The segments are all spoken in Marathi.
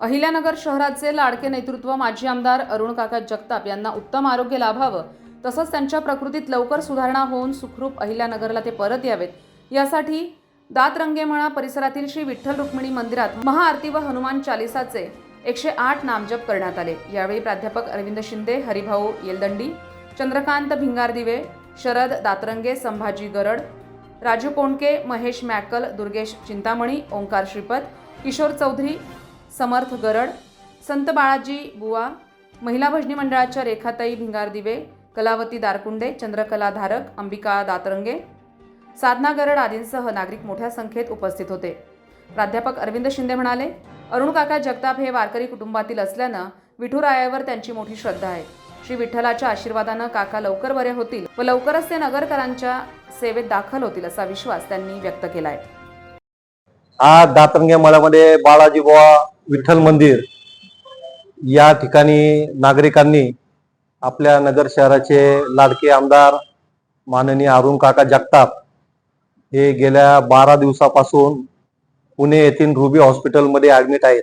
अहिल्यानगर शहराचे लाडके नेतृत्व माजी आमदार अरुण काका जगताप यांना उत्तम आरोग्य लाभावं तसंच त्यांच्या प्रकृतीत लवकर सुधारणा होऊन सुखरूप अहिल्यानगरला ते परत यावेत. यासाठी दातरंगेमळा परिसरातील श्री विठ्ठल रुक्मिणी मंदिरात महाआरती व हनुमान चालिसाचे एकशे आठ नामजप करण्यात आले. यावेळी प्राध्यापक अरविंद शिंदे हरिभाऊ येलदंडी चंद्रकांत भिंगारदिवे शरद दातरंगे संभाजी गरड राजू कोंडके महेश मॅकल दुर्गेश चिंतामणी ओंकार श्रीपत किशोर चौधरी समर्थ गरड संत बाळाजी बुवा महिला भजनी मंडळाच्या रेखाताई भिंगार दिवे कलावती दारकुंडे चंद्रकला धारक अंबिका दातरंगे साधना गरड आदींसह नागरिक मोठ्या संख्येत उपस्थित होते. प्राध्यापक अरविंद शिंदे म्हणाले अरुण काका जगताप हे वारकरी कुटुंबातील असल्यानं विठुरायावर त्यांची मोठी श्रद्धा आहे. श्री विठ्ठलाच्या आशीर्वादानं काका लवकर बरे होतील व लवकरच ते नगरकरांच्या सेवेत दाखल होतील असा विश्वास त्यांनी व्यक्त केला आहे आज दातरंगे मळ्यामध्ये बाळाजी बुवा विठ्ठल मंदिर या ठिकाणी नागरिकांनी आपल्या नगर शहराचे लाडके आमदार माननीय अरुण काका जगताप हे गेल्या बारा दिवसापासून पुणे येथील रुबी हॉस्पिटलमध्ये ऍडमिट आहेत.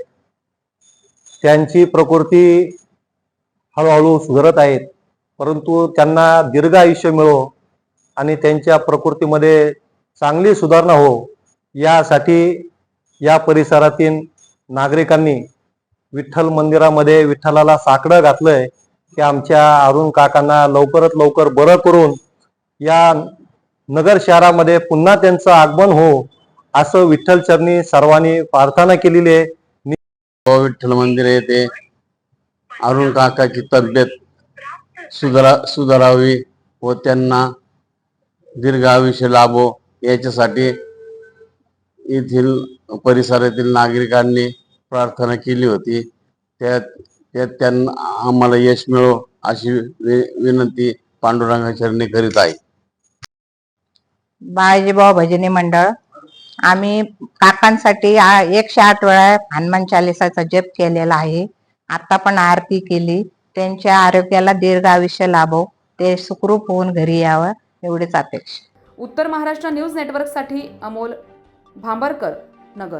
त्यांची प्रकृती हळूहळू सुधारत आहेत परंतु त्यांना दीर्घ आयुष्य मिळो आणि त्यांच्या प्रकृतीमध्ये चांगली सुधारणा हो यासाठी या परिसरातील नागरिकांनी विठ्ठल मंदिरामध्ये विठ्ठलाला साकडं घातलंय की आमच्या अरुण काकांना लवकरात लवकर बरं करून या नगर शहरामध्ये पुन्हा त्यांचं आगमन हो असं विठ्ठल चरणी सर्वांनी प्रार्थना केलेली आहे. हो, विठ्ठल मंदिर येथे अरुण काकाची तब्येत सुधारा सुधारावी व त्यांना दीर्घ आयुष्य लाभो याच्यासाठी येथील परिसरातील नागरिकांनी प्रार्थना केली होती. त्यात त्यात त्यांना आम्हाला यश मिळो अशी विनंती पांडुरंगाचरणी करीत आहे. बाळाजीभाऊ भजनी मंडळ आम्ही काकांसाठी एकशे आठ वेळा हनुमान चालिसाचा जप केलेला आहे. आता पण आरती केली. त्यांच्या आरोग्याला दीर्घ आयुष्य लाभो. ते सुखरूप होऊन घरी यावं एवढीच अपेक्षा. उत्तर महाराष्ट्र न्यूज नेटवर्कसाठी अमोल भांबरकर नगर.